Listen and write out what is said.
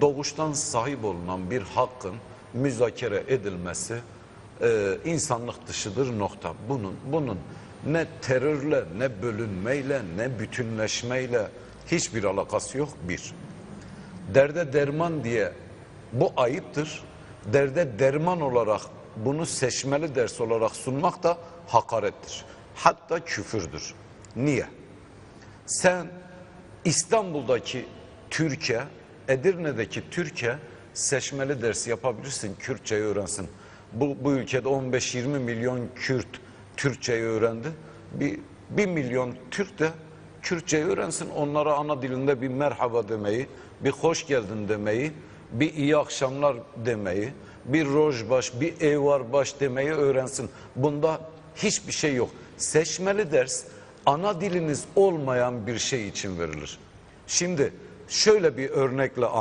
doğuştan sahip olunan bir hakkın müzakere edilmesi e, insanlık dışıdır nokta. Bunun bunun ne terörle, ne bölünmeyle, ne bütünleşmeyle hiçbir alakası yok bir. Derde derman diye bu ayıptır. Derde derman olarak bunu seçmeli ders olarak sunmak da hakarettir. Hatta küfürdür. Niye? Sen İstanbul'daki Türkiye, Edirne'deki Türkiye seçmeli ders yapabilirsin, Kürtçeyi öğrensin. Bu, bu ülkede 15-20 milyon Kürt Türkçeyi öğrendi. Bir, bir milyon Türk de Kürtçeyi öğrensin. Onlara ana dilinde bir merhaba demeyi, bir hoş geldin demeyi, bir iyi akşamlar demeyi, bir rojbaş, bir eyvarbaş demeyi öğrensin. Bunda hiçbir şey yok. Seçmeli ders ana diliniz olmayan bir şey için verilir. Şimdi şöyle bir örnekle anlatayım.